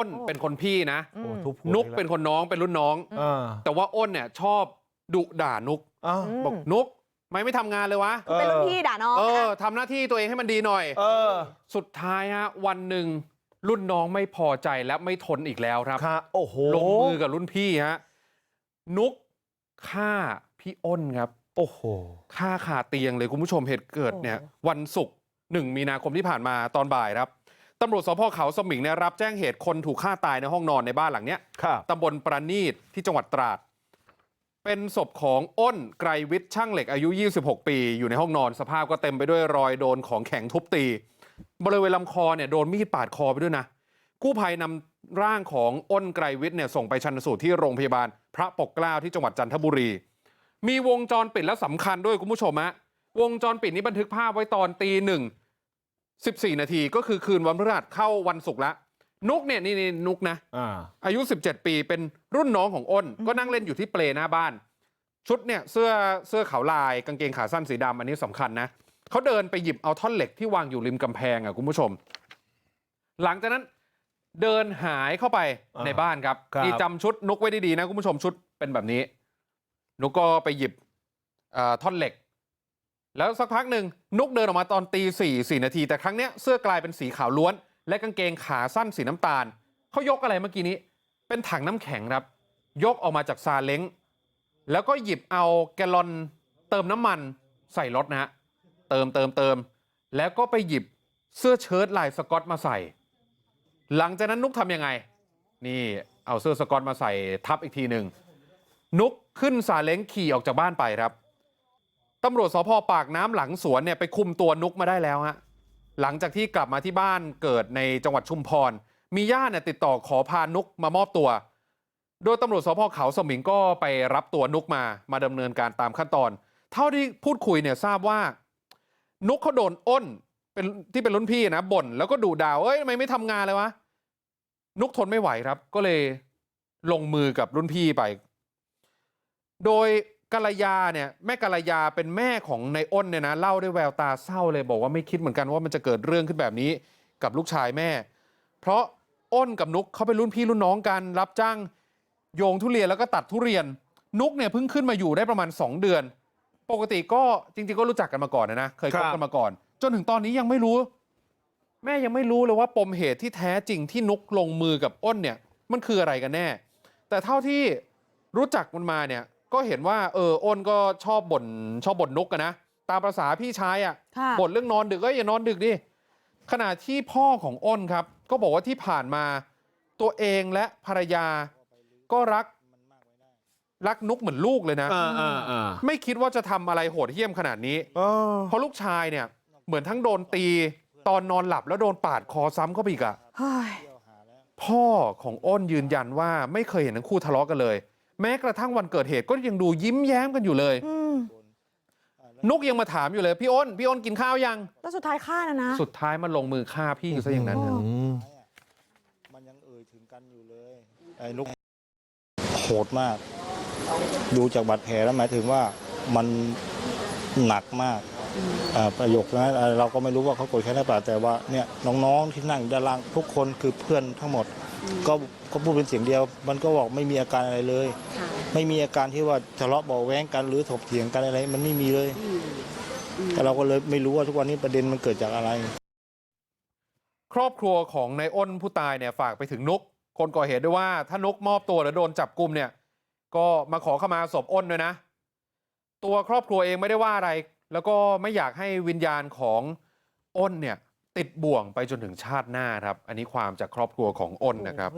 อ้นเป็นคนพี่นะอืโอ้มทุบหัวนุกอีเป็นคนน้องเป็นรุ่นน้องเออแต่ว่าอ้นเนี่ยชอบดุด่านุกอ้าวอืมบอกนุกไม่ไม่ทำงานเลยวะเป็นรุ่นพี่ด่าน้องเออนะทำหน้าที่ตัวเองให้มันดีหน่อย เออสุดท้ายฮะวันหนึ่งรุ่นน้องไม่พอใจและไม่ทนอีกแล้วครับ ค่ะโอ้โหลงมือกับรุ่นพี่ฮะนุกฆ่าพี่อ้นครับ โอ้โห ฆ่าคาเตียงเลยคุณผู้ชมเหตุเกิดเนี่ย วันศุกร์หนึ่งมีนาคมที่ผ่านมาตอนบ่ายครับ ตำรวจสพเขาสมิงเนี่ยรับแจ้งเหตุคนถูกฆ่าตายในห้องนอนในบ้านหลังเนี้ยครับตำบลประณีตที่จังหวัดตราด เป็นศพของอ้นไกรวิทย์ช่างเหล็กอายุ 26 ปี อยู่ในห้องนอนสภาพก็เต็มไปด้วยรอยโดนของแข็งทุบตี บริเวณลำคอเนี่ยโดนมีดปาดคอไปด้วยนะกู้ภัยนำร่างของอ้นไกรวิทย์เนี่ยส่งไปชันสูตรที่โรงพยาบาล พระปกเกล้าที่จังหวัดจันทบุรี มีวงจรปิดและสำคัญด้วยคุณผู้ชมฮะวงจรปิดนี้บันทึกภาพไว้ตอนตีหนึ่ง 14นาทีก็คือคืนวันพฤหัสเข้าวันศุกร์ละนุกเนี่ยนี่นี่นุกนะอ่าอายุ17ปีเป็นรุ่นน้องของอ้นก็นั่งเล่นอยู่ที่เปลหน้าบ้านชุดเนี่ยเสื้อเสื้อขาวลายกางเกงขาสั้นสีดำอันนี้สำคัญนะเขาเดินไปหยิบเอาท่อนเหล็กที่วางอยู่ริมกำแพงอะคุณผู้ชม หลังจากนั้นเดินหายเข้าไปอ่าในบ้านครับครับนี่จำชุดนุกไว้ดีๆนะคุณผู้ชมชุดเป็นแบบนี้ นุกก็ไปหยิบเอ่อท่อนเหล็ก แล้วสักพักหนึ่งนุกเดินออกมาตอนตีสี่สี่นาทีแต่ครั้งเนี้ยเสื้อกลายเป็นสีขาวล้วนและกางเกงขาสั้นสีน้ำตาลเขายกอะไรเมื่อกี้นี้เป็นถังน้ำแข็งครับยกออกมาจากซาเล้งแล้วก็หยิบเอาแกลลอนเติมน้ำมันใส่รถนะฮะเติมเติมเติมแล้วก็ไปหยิบเสื้อเชิ้ตลายสกอตมาใส่ หลังจากนั้นนุกทำยังไง นี่เอาเสื้อสกอตมาใส่ทับอีกทีหนึ่งนุกขึ้นซาเล้งขี่ออกจากบ้านไปครับ ตำรวจสพปากน้ำหลังสวนเนี่ยไปคุมตัวนุกมาได้แล้วฮะหลังจากที่กลับมาที่บ้านเกิดในจังหวัดชุมพรมีญาติเนี่ยติดต่อขอพานุกมามอบตัว โดยตำรวจสพเขาสมิงก็ไปรับตัวนุกมามาดำเนินการตามขั้นตอน เท่าที่พูดคุยเนี่ยทราบว่า นุกเขาโดนอ้นเป็นที่เป็นรุ่นพี่นะบ่นแล้วก็ดูด่าเอ้ยทำไมไม่ทำงานเลยวะนุกทนไม่ไหวครับ ก็เลยลงมือกับรุ่นพี่ไป โดย กัลยาเนี่ยแม่กัลยาเป็นแม่ของในอ้นเนี่ยนะเล่าด้วยแววตาเศร้าเลยบอกว่าไม่คิดเหมือนกันว่ามันจะเกิดเรื่องขึ้นแบบนี้กับลูกชายแม่ เพราะอ้นกับนุกเขาเป็นรุ่นพี่รุ่นน้องกันรับจ้างโยงทุเรียนแล้วก็ตัดทุเรียน นุกเนี่ยเพิ่งขึ้นมาอยู่ได้ประมาณ 2 เดือน ปกติก็จริง ๆ ก็รู้จักกันมาก่อนนะนะเคยคบกันมาก่อน จนถึงตอนนี้ยังไม่รู้ แม่ยังไม่รู้เลยว่าปมเหตุที่แท้จริงที่นุกลงมือกับอ้นเนี่ย มันคืออะไรกันแน่ แต่เท่าที่รู้จักมันมาเนี่ย ก็เห็นว่าเอออ้นก็ชอบบ่นชอบบ่นนุกกันนะตามภาษาพี่ชายอะ่ะค่ะบ่นเรื่องนอนดึกก็อย่านอนดึกดิขณะที่พ่อของอ้นครับก็บอกว่าที่ผ่านมาตัวเองและภรรยาก็รักรักนุกเหมือนลูกเลยนะอ่าอ่าอ่าไม่คิดว่าจะทำอะไรโหดเหี้ยมขนาดนี้เออเพราะลูกชายเนี่ยเหมือนทั้งโดนตีตอนนอนหลับแล้วโดนปาดคอซ้ำเข้าไปอีกอะเฮ้ยพ่อของอ้นยืนยันว่าไม่เคยเห็นทั้งคู่ทะเลาะกันเลย แม้กระทั่งวันเกิดเหตุก็ยังดูยิ้มแย้มกันอยู่เลยอืมนุกยังมาถามอยู่เลยพี่อ้นพี่อ้นกินข้าวยังแล้วสุดท้ายฆ่านะนะสุดท้ายมันลงมือฆ่าพี่ซะอย่างนั้นนะอืมมันยังเอ่ยถึงกันอยู่เลยไอ้ลูกโหดมาก ดูจากบาดแผลแล้วหมายถึงว่ามันหนักมากอ่า ประโยคนั้นอ่าเราก็ไม่รู้ว่าเขาโกรธแค่ไหนเปล่าแต่ว่าเนี่ยน้องๆที่นั่งอยู่ด้านล่างทุกคนคือเพื่อนทั้งหมด ก็ก็พูดเป็นเสียงเดียว มันก็บอกไม่มีอาการอะไรเลย ไม่มีอาการที่ว่าทะเลาะเบาะแว้งกันหรือถกเถียงกันอะไร มันไม่มีเลย แต่เราก็เลยไม่รู้ว่าทุกวันนี้ประเด็นมันเกิดจากอะไร ครอบครัวของนายอ้นผู้ตายเนี่ยฝากไปถึงนุก คนก่อเหตุด้วยว่าถ้านุกมอบตัวหรือโดนจับกลุ่มเนี่ย ก็มาขอขมาศพอ้นด้วยนะ ตัวครอบครัวเองไม่ได้ว่าอะไร แล้วก็ไม่อยากให้วิญญาณของอ้นเนี่ยติดบ่วงไปจนถึงชาติหน้าครับอันนี้ความจากครอบครัวของอ้นนะครับ